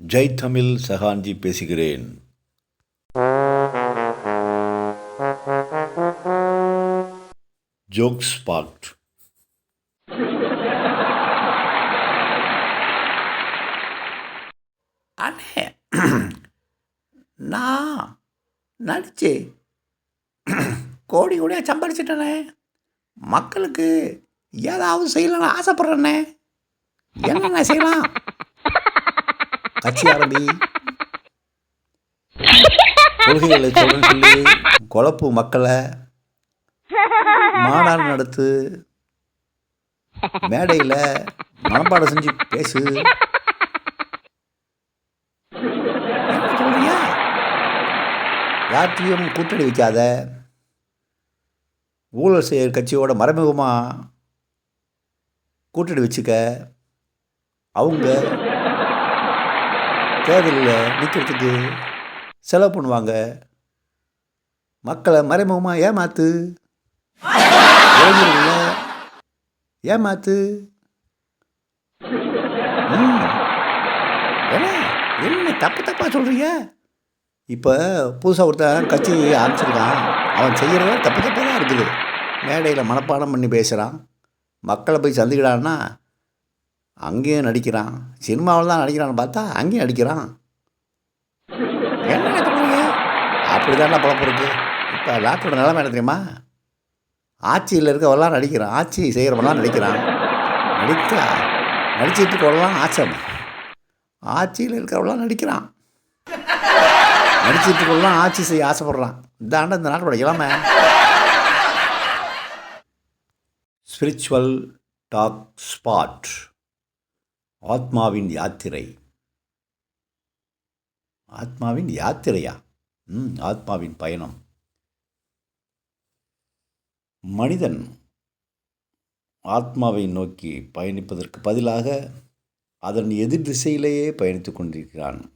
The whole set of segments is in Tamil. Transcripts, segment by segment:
ஜெய் தமிழ் சஹான்ஜி பேசுகிறேன். ஜோக் பாக்ட் அண்ணே நான் நடிச்சு கோடி கோடியாக சம்பாரிச்சிட்டேனே. மக்களுக்கு ஏதாவது செய்யலாம்னு ஆசைப்பட்றேண்ணே என்னென்ன செய்யலாம்? கட்சி ஆரம்பி கொள்கைகளை சொல்றேன்னு சொல்லி குழப்பு மக்களை மாநாடு நடத்து மேடையில் மனப்பாடம் செஞ்சு பேசு. என்ன யார்கிட்டையும் கூட்டணி வைக்காத. ஊழல் செயல் கட்சியோட மறைமுகமாக கூட்டணி வச்சுக்க. அவங்க தேவையில்லை நிற்கிறதுக்கு செலவு பண்ணுவாங்க. மக்களை மறைமுகமாக ஏமாத்து. இளைஞர்களை ஏமாத்து. என்ன என்ன தப்பு தப்பாக சொல்கிறீங்க இப்போ புதுசாக ஒருத்தன் கட்சி ஆரம்பிச்சிருக்கான். அவன் செய்கிறத தப்பு தப்பாக தான் இருக்குது. மேடையில் மனப்பாடம் பண்ணி பேசுகிறான் மக்களை போய் சந்திக்கிறான்னா அங்கேயும் நடிக்கிறான். சினிமாவில் தான் நடிக்கிறான்னு பார்த்தா அங்கேயும் நடிக்கிறான். என்ன சொல்கிறீங்க அப்படி தானே பழப்பு இருக்கு. இப்போ டாக்டரோட நிலைமை என்ன தெரியுமா? ஆட்சியில் இருக்கவெல்லாம் நடிக்கிறான். ஆட்சி செய்கிறவெல்லாம் நடிக்கிறான். நடித்தா நடிச்சிட்டு இருக்கவெல்லாம் ஆச்சம் ஆட்சியில் இருக்கிறவெல்லாம் நடிக்கிறான். நடிச்சிட்டு இருக்கவெல்லாம் ஆட்சி செய்ய ஆசைப்படுறான். இதாண்ட இந்த நாட்டோட இளமை ஸ்பிரிச்சுவல் டாக் ஸ்பாட் ஆத்மாவின் யாத்திரை. ஆத்மாவின் யாத்திரையா? ம் ஆத்மாவின் பயணம். மனிதன் ஆத்மாவை நோக்கி பயணிப்பதற்கு பதிலாக அதன் எதிர் திசையிலேயே பயணித்து கொண்டிருக்கிறான்.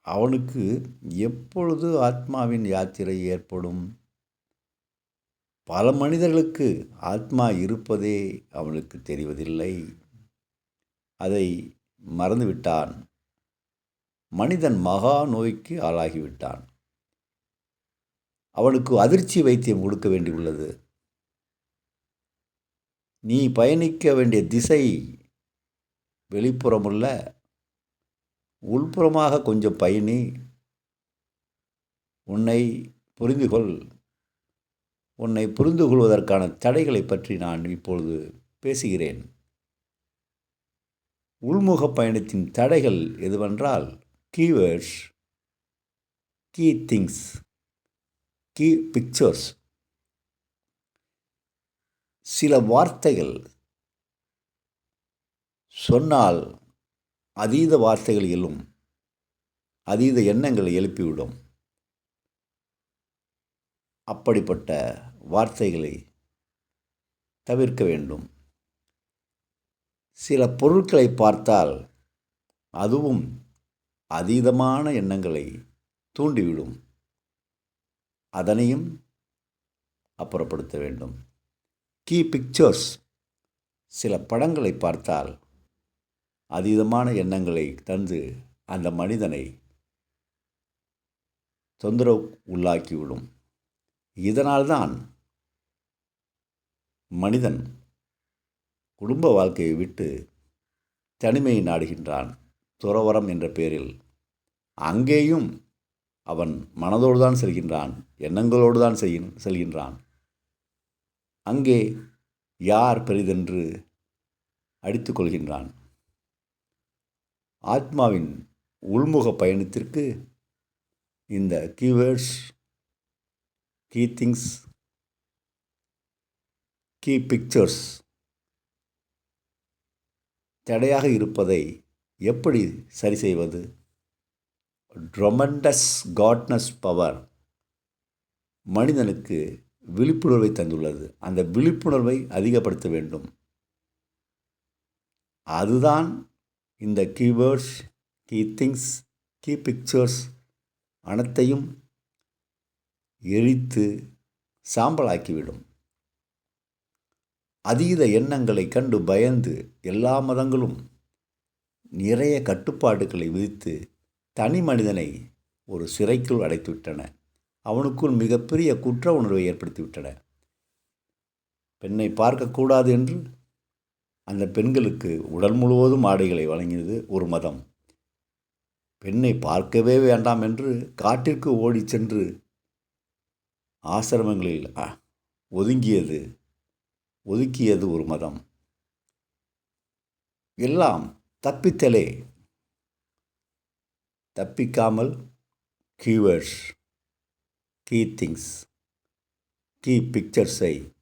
அவனுக்கு எப்பொழுது ஆத்மாவின் யாத்திரை ஏற்படும்? பல மனிதர்களுக்கு ஆத்மா இருப்பதே அவனுக்கு தெரிவதில்லை. அதை மறந்துவிட்டான். மனிதன் மகா நோய்க்கு ஆளாகிவிட்டான். அவனுக்கு அதிர்ச்சி வைத்தியம் கொடுக்க வேண்டியுள்ளது. நீ பயணிக்க வேண்டிய திசை வெளிப்புறமுள்ள உள்புறமாக கொஞ்சம் பயணி உன்னை புரிந்துகொள். உன்னை புரிந்து கொள்வதற்கான தடைகளை பற்றி நான் இப்பொழுது பேசுகிறேன். உள்முக பயணத்தின் தடைகள் எதுவென்றால் keywords key things key pictures சில வார்த்தைகள் சொன்னால் அதீத வார்த்தைகள் எழும் அதீத எண்ணங்களை எழுப்பிவிடும். அப்படிப்பட்ட வார்த்தைகளை தவிர்க்க வேண்டும். சில பொருட்களை பார்த்தால் அதுவும் அதீதமான எண்ணங்களை தூண்டிவிடும். அதனையும் அப்புறப்படுத்த வேண்டும். கீ பிக்சர்ஸ் சில படங்களை பார்த்தால் அதீதமான எண்ணங்களை தந்து அந்த மனிதனை தொந்தரவு உள்ளாக்கிவிடும். இதனால்தான் மனிதன் குடும்ப வாழ்க்கையை விட்டு தனிமையை நாடுகின்றான் துறவரம் என்ற பெயரில். அங்கேயும் அவன் மனதோடு தான் செல்கின்றான் எண்ணங்களோடு தான் செய் செல்கின்றான். அங்கே யார் பெரிதென்று அடித்து கொள்கின்றான். ஆத்மாவின் உள்முக பயணத்திற்கு இந்த keywords key things key pictures தடையாக இருப்பதை எப்படி சரி செய்வது? ட்ரொமண்டஸ் காட்னஸ் பவர் மனிதனுக்கு விழிப்புணர்வை தந்துள்ளது. அந்த விழிப்புணர்வை அதிகப்படுத்த வேண்டும். அதுதான் இந்த keywords key things key pictures அனைத்தையும் எரித்து சாம்பலாக்கிவிடும். அதீத எண்ணங்களை கண்டு பயந்து எல்லா மதங்களும் நிறைய கட்டுப்பாடுகளை விதித்து தனி மனிதனை ஒரு சிறைக்குள் அடைத்துவிட்டன. அவனுக்குள் மிகப்பெரிய குற்ற உணர்வை ஏற்படுத்திவிட்டன. பெண்ணை பார்க்கக்கூடாது என்று அந்த பெண்களுக்கு உடல் முழுவதும் ஆடைகளை வழங்கியது ஒரு மதம். பெண்ணை பார்க்கவே வேண்டாம் என்று காட்டிற்கு ஓடிச் சென்று ஆசிரமங்களில் ஒதுங்கியது ஒதுக்கியது ஒரு மதம். எல்லாம் தப்பித்தலே. தப்பிக்காமல் கீவேர்ட்ஸ் கீ திங்ஸ் கீ பிக்சர்ஸை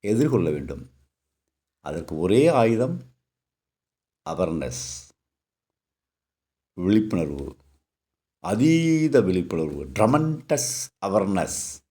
எதிர்கொள்ள வேண்டும். அதற்கு ஒரே ஆயுதம் அவேர்னஸ் விழிப்புணர்வு அதீத விழிப்புணர்வு ட்ரமண்டஸ் அவேர்னஸ்